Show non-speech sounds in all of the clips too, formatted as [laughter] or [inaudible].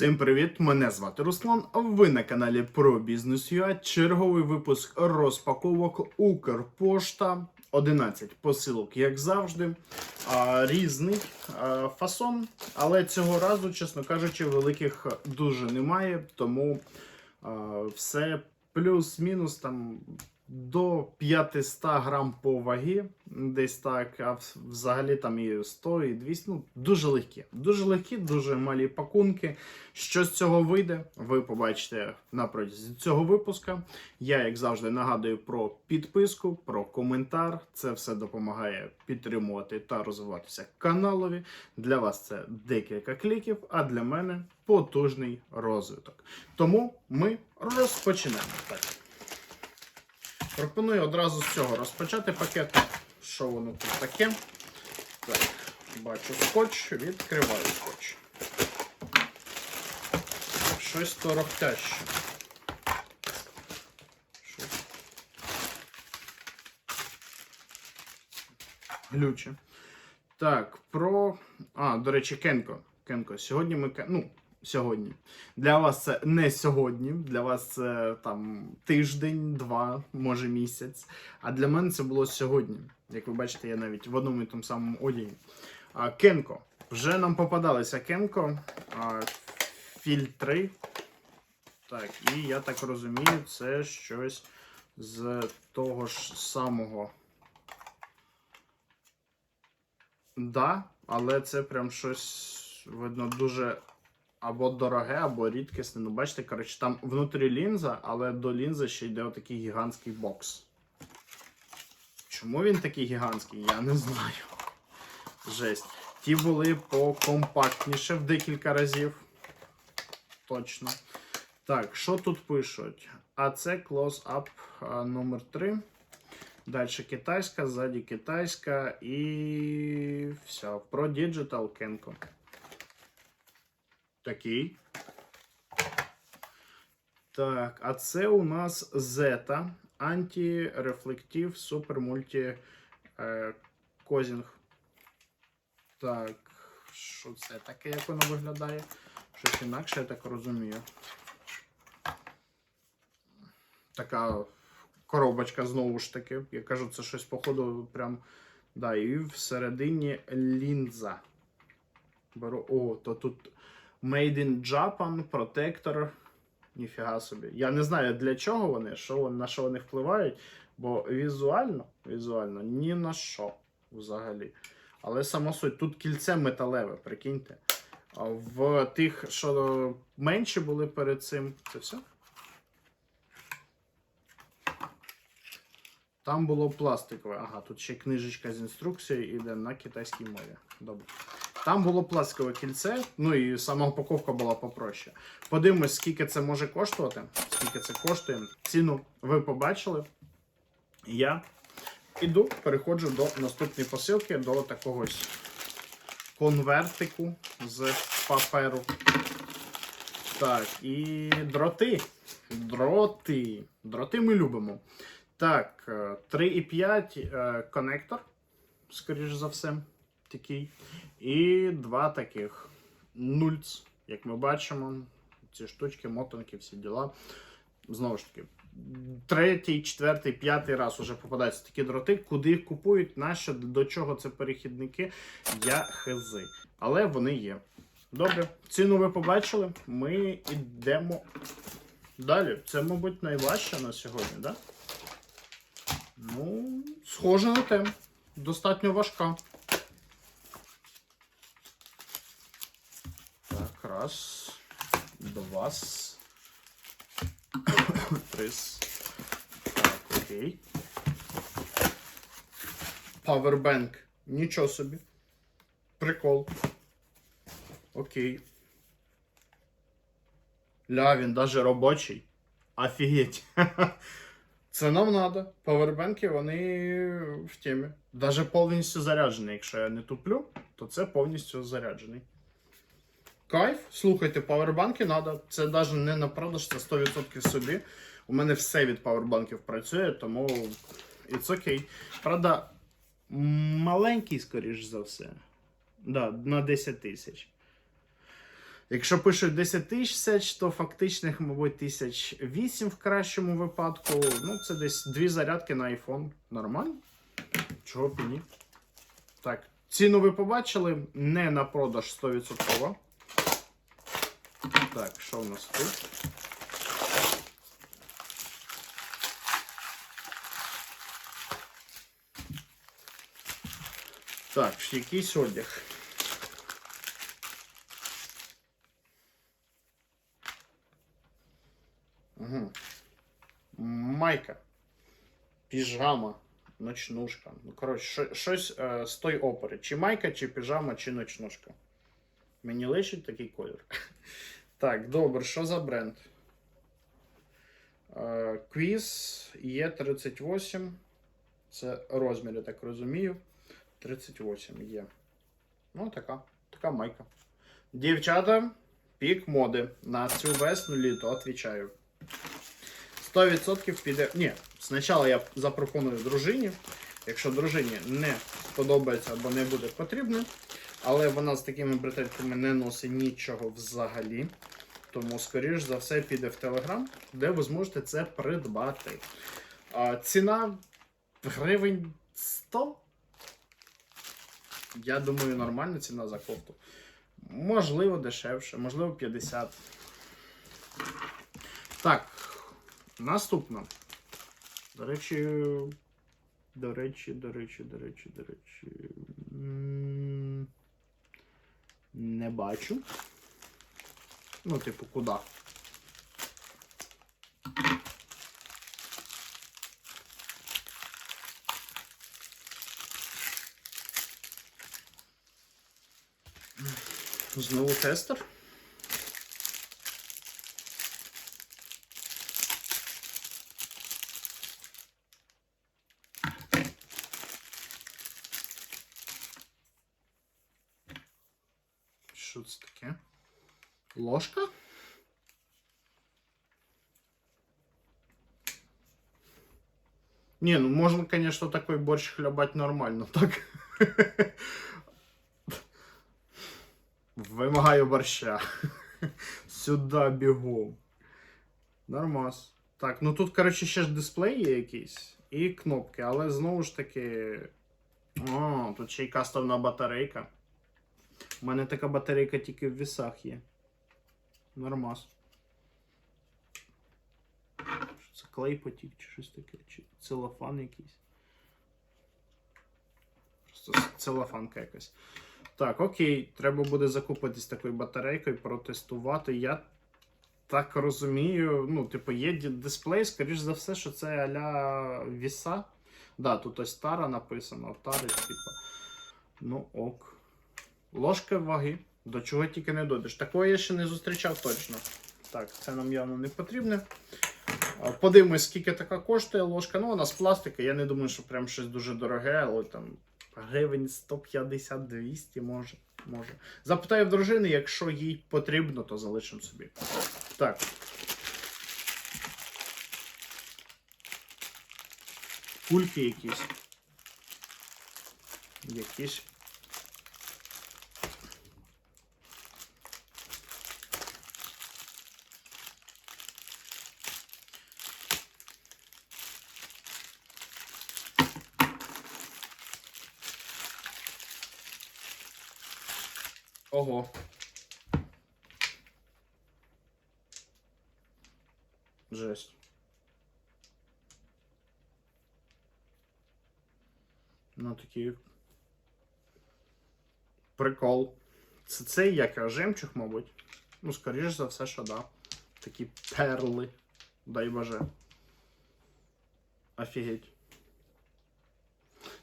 Всім привіт! Мене звати Руслан. Ви на каналі про бізнес Черговий випуск розпаковок Укрпошта. 11 посилок, як завжди. Різний фасон. Але цього разу, чесно кажучи, великих дуже немає. Тому все плюс-мінус там до 500 грам по вагі, десь так, а взагалі там і 100, і 200, ну дуже легкі. Дуже легкі, дуже малі пакунки. Що з цього вийде, ви побачите на протязі цього випуска. Я, як завжди, нагадую про підписку, про коментар. Це все допомагає підтримувати та розвиватися каналові. Для вас це декілька кліків, а для мене потужний розвиток. Тому ми розпочинаємо. Так. Пропоную одразу з цього розпочати пакет. Що воно тут таке? Так, бачу скотч, відкриваю скотч. Щось торохтяще. Щось. Глюче. Так, про. А, до речі, Кенко. Кенко, сьогодні ми. Ну, сьогодні. Для вас це не сьогодні, для вас це там тиждень, два, може місяць. А для мене це було сьогодні. Як ви бачите, я навіть в одному і тому самому одязі. А, Кенко. Вже нам попадалися Кенко. А, фільтри. Так, і я так розумію, це щось з того ж самого. Да, але це прям щось видно дуже або дороге, або рідкісне. Ну, бачите, коротше, там внутрі лінза, але до лінзи ще йде отакий гігантський бокс. Чому він такий гігантський, я не знаю. Жесть. Ті були покомпактніше в декілька разів. Точно. Так, що тут пишуть? А це Close Up а, номер 3. Далі китайська, ззаді китайська і все. Про Digital Kenko. Такий. Так, а це у нас Zeta антирефлектив супер мульті е, козінг. Так, що це таке, як воно виглядає? Щось інакше, я так розумію. Така коробочка знову ж таки. Я кажу, це щось, походу, прям. Да, і всередині лінза. Беру. О, то тут Made in Japan, протектор. Ніфіга собі. Я не знаю для чого вони, що на що вони впливають, бо візуально, візуально ні на що взагалі. Але сама суть, тут кільце металеве, прикиньте. В тих, що менші були перед цим, це все? Там було пластикове. Ага, тут ще книжечка з інструкцією іде на китайській мові. Добре. Там було пластикове кільце, ну і сама упаковка була попроще. Подивимось, скільки це може коштувати. Скільки це коштує. Ціну ви побачили. Я іду, переходжу до наступної посилки, до такого конвертику з паперу. Так, і дроти. Дроти. Дроти ми любимо. Так, е, 3,5 е, конектор, скоріш за все, такий. І два таких нульц, як ми бачимо. Ці штучки, мотанки, всі діла. Знову ж таки, третій, четвертий, п'ятий раз уже попадаються такі дроти. Куди їх купують, нащо, до чого це перехідники, я хези. Але вони є. Добре, ціну ви побачили. Ми йдемо далі. Це, мабуть, найважче на сьогодні, так? Да? Ну, схоже на те. Достатньо важка. Так, раз, два, три. Так, окей. Powerbank. Нічого собі. Прикол. Окей. Ля, він даже робочий. Офігеть. [laughs] Це нам надо. Павербенки, вони в темі. Даже повністю заряджений. Якщо я не туплю, то це повністю заряджений. Кайф, слухайте, павербанки надо. Це навіть не на продаж, це 100% собі. У мене все від павербанків працює, тому it's окей. Правда, маленький, скоріш за все. Да, на 10 тисяч. Якщо пишуть 10 тисяч, то фактичних, мабуть, тисяч 8 в кращому випадку. Ну, це десь дві зарядки на iPhone. Нормально? Чого б і ні? Так, ціну ви побачили, не на продаж 100%. Так, що у нас тут? Так, якийсь одяг. Угу. Майка. Піжама. Ночнушка. Ну, коротше, щось е, з той опери. Чи майка, чи піжама, чи ночнушка. Мені лишить такий колір. [laughs] Так, добре, що за бренд? Е, Quiz Є38. Це розмір, я так розумію. 38 є. Ну, така. Така майка. Дівчата, пік моди. На цю весну літо, отвічаю. 100% піде. Ні, спочатку я запропоную дружині. Якщо дружині не сподобається або не буде потрібно, але вона з такими бретельками не носить нічого взагалі. Тому, скоріш за все, піде в Телеграм, де ви зможете це придбати. А, ціна гривень 100. Я думаю, нормальна ціна за кофту. Можливо, дешевше, можливо, 50. Так, наступна. До речі, до речі, до речі, до речі, до речі. Не бачу. Ну, типу, куди? Знову тестер. Що це таке? Ложка? Не, ну можно, конечно, такой борщ хлебать нормально, [laughs] так? Вимагаю борща. Сюди бігом. Нормас. Так, ну тут, коротше, ще ж дисплей є якийсь. І кнопки, але знову ж таки. О, тут ще й кастомна батарейка. У мене така батарейка тільки в вісах є. Нормас. Що це клей потік чи щось таке? Чи целофан якийсь? Просто целофанка якась. Так, окей, треба буде закупитись такою батарейкою, протестувати. Я так розумію, ну, типу, є дисплей, скоріш за все, що це аля віса. Да, тут ось тара написано, тари, типу. Ну, ок. Ложка ваги. До чого тільки не дойдеш. Такого я ще не зустрічав точно. Так, це нам явно не потрібне. Подивимось, скільки така коштує ложка. Ну, вона з пластика. Я не думаю, що прям щось дуже дороге, але там гривень 150-200 може. може. Запитаю в дружини, якщо їй потрібно, то залишимо собі. Так. Кульки якісь. Якісь. Ого. Жесть. Ну, такий. Прикол. Це цей як жемчуг, мабуть. Ну, скоріш за все, що да. Такі перли. Дай боже. Офігеть.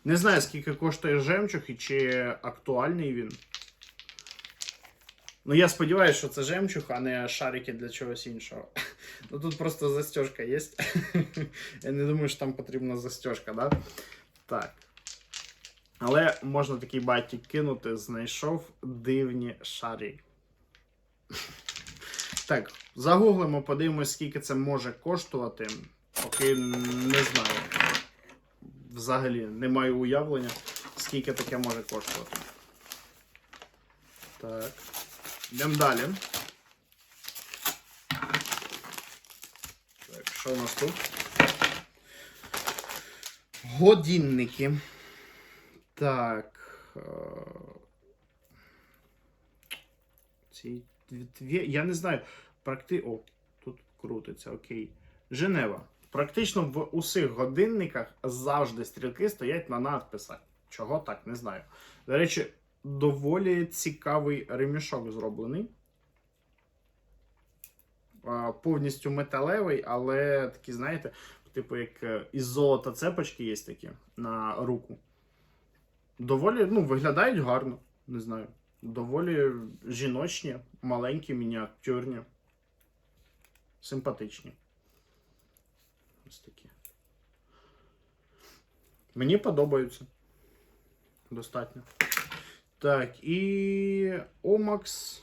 Не знаю, скільки коштує жемчуг і чи актуальний він. Ну, я сподіваюся, що це жемчуг, а не шарики для чогось іншого. [laughs] Ну тут просто застежка є. [laughs] Я не думаю, що там потрібна застежка, да? Так. Але можна такий батік кинути, знайшов дивні шарі. [laughs] Так, загуглимо, подивимось, скільки це може коштувати. Поки не знаю. Взагалі не маю уявлення, скільки таке може коштувати. Так. Йдемо далі. Так, Що у нас тут? Годинники. Так. Е, ці Я не знаю. Практи... О, тут крутиться, окей. Женева. Практично в усіх годинниках завжди стрілки стоять на надписах. Чого так, не знаю. До речі, доволі цікавий ремішок зроблений. Повністю металевий, але такі, знаєте, типу, як е, із золота цепочки є такі на руку. Доволі, ну, виглядають гарно, не знаю. Доволі жіночні, маленькі, мініатюрні. Симпатичні. Ось такі. Мені подобаються. Достатньо. Так, і Omax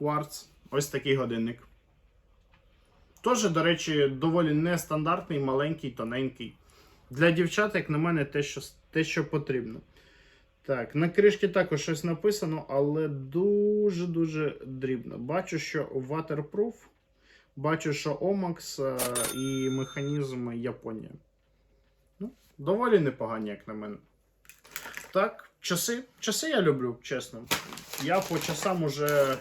Quartz. Ось такий годинник. Теж, до речі, доволі нестандартний, маленький, тоненький. Для дівчат, як на мене, те, що, те, що потрібно. Так, на кришці також щось написано, але дуже-дуже дрібно. Бачу, що waterproof. Бачу, що Omax е, і механізм Японія. Ну, доволі непогані, як на мене. Так, часи. Часи я люблю, чесно. Я по часам уже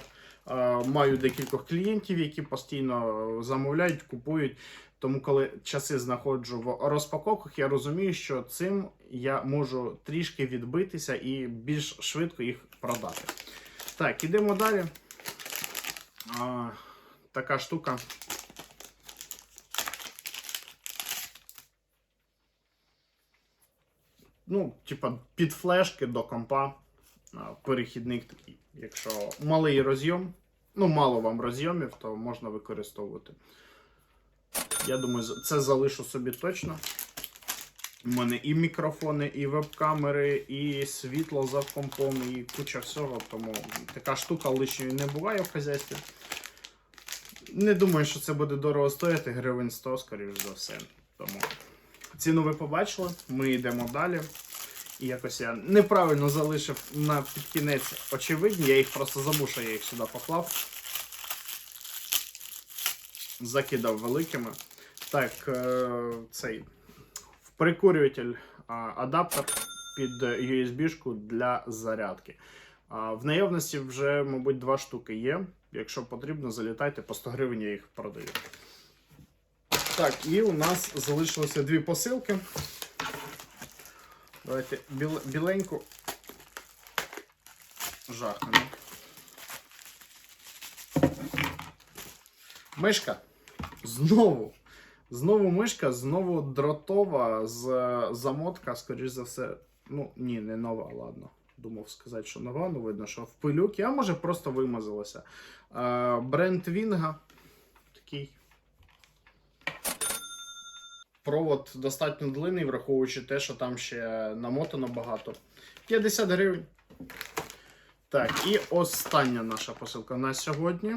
е, маю декількох клієнтів, які постійно замовляють, купують. Тому, коли часи знаходжу в розпаковках, я розумію, що цим я можу трішки відбитися і більш швидко їх продати. Так, ідемо далі. А, така штука. Ну, типа, під флешки до компа. Перехідник такий. Якщо малий розйом, ну, мало вам розйомів, то можна використовувати. Я думаю, це залишу собі точно. У мене і мікрофони, і веб-камери, і світло за компом, і куча всього. Тому така штука лишньої не буває в хазяйстві. Не думаю, що це буде дорого стояти, гривень 100, скоріш за все. Тому ціну ви побачили, ми йдемо далі. І якось я неправильно залишив на під кінець очевидні, я їх просто забув, я їх сюди поклав. Закидав великими. Так, е, цей прикурюватель адаптер під USB-шку для зарядки. В наявності вже, мабуть, два штуки є. Якщо потрібно, залітайте, по 100 гривень я їх продаю. Так, і у нас залишилося дві посилки. Давайте біл, біленьку жахнемо. Мишка. Знову. Знову мишка, знову дротова з замотка, скоріш за все. Ну, ні, не нова, ладно. Думав сказати, що нова, ну видно, що в пилюки, а може просто вимазалася. Е, Бренд Вінга. Такий. Провод достатньо длинний, враховуючи те, що там ще намотано багато. 50 гривень. Так, і остання наша посилка на сьогодні.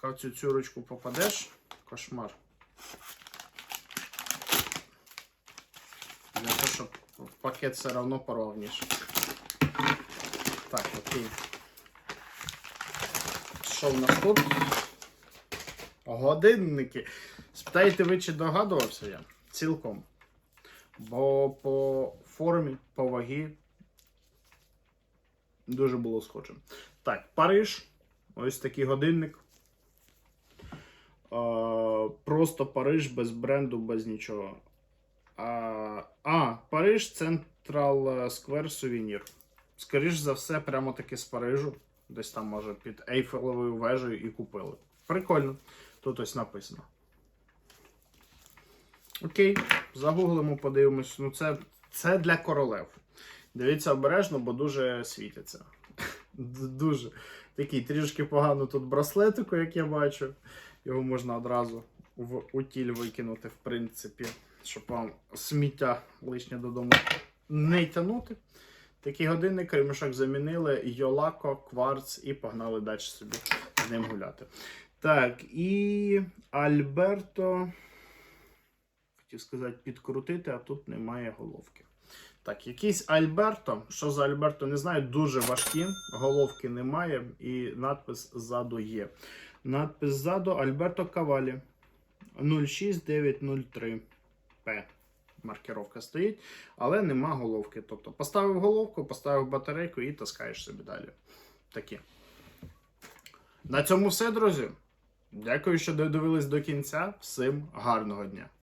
Поки в цю цюрочку попадеш, кошмар. Для того, щоб пакет все одно порвав Так, окей. Що в нас тут? Годинники. Спитаєте ви, чи догадувався я? Цілком. Бо по формі, по вагі дуже було схоже. Так, Париж. Ось такий годинник. Просто Париж без бренду, без нічого. А, а Париж Централ Square сувенір. Скоріш за все, прямо таки з Парижу. Десь там, може, під Ейфелевою вежею і купили. Прикольно. Тут ось написано. Окей, загуглимо, подивимось. Ну, це, це для королев. Дивіться обережно, бо дуже світиться. [laughs] Дуже. Такий трішки погано тут браслетику, як я бачу. Його можна одразу в утіль викинути, в принципі, щоб вам сміття лишнє додому не тягнути. Такий годинник ремішок замінили, Йолако, кварц і погнали далі собі з ним гуляти. Так, і Альберто. Хотів сказати, підкрутити, а тут немає головки. Так, якийсь Альберто. Що за Альберто, не знаю, дуже важкі. Головки немає, і надпис ззаду є. Надпис ззаду Альберто Кавалі 06903 П. Маркировка стоїть, але нема головки. Тобто поставив головку, поставив батарейку і таскаєш собі далі. Такі. На цьому все, друзі. Дякую, що додивились до кінця. Всім гарного дня!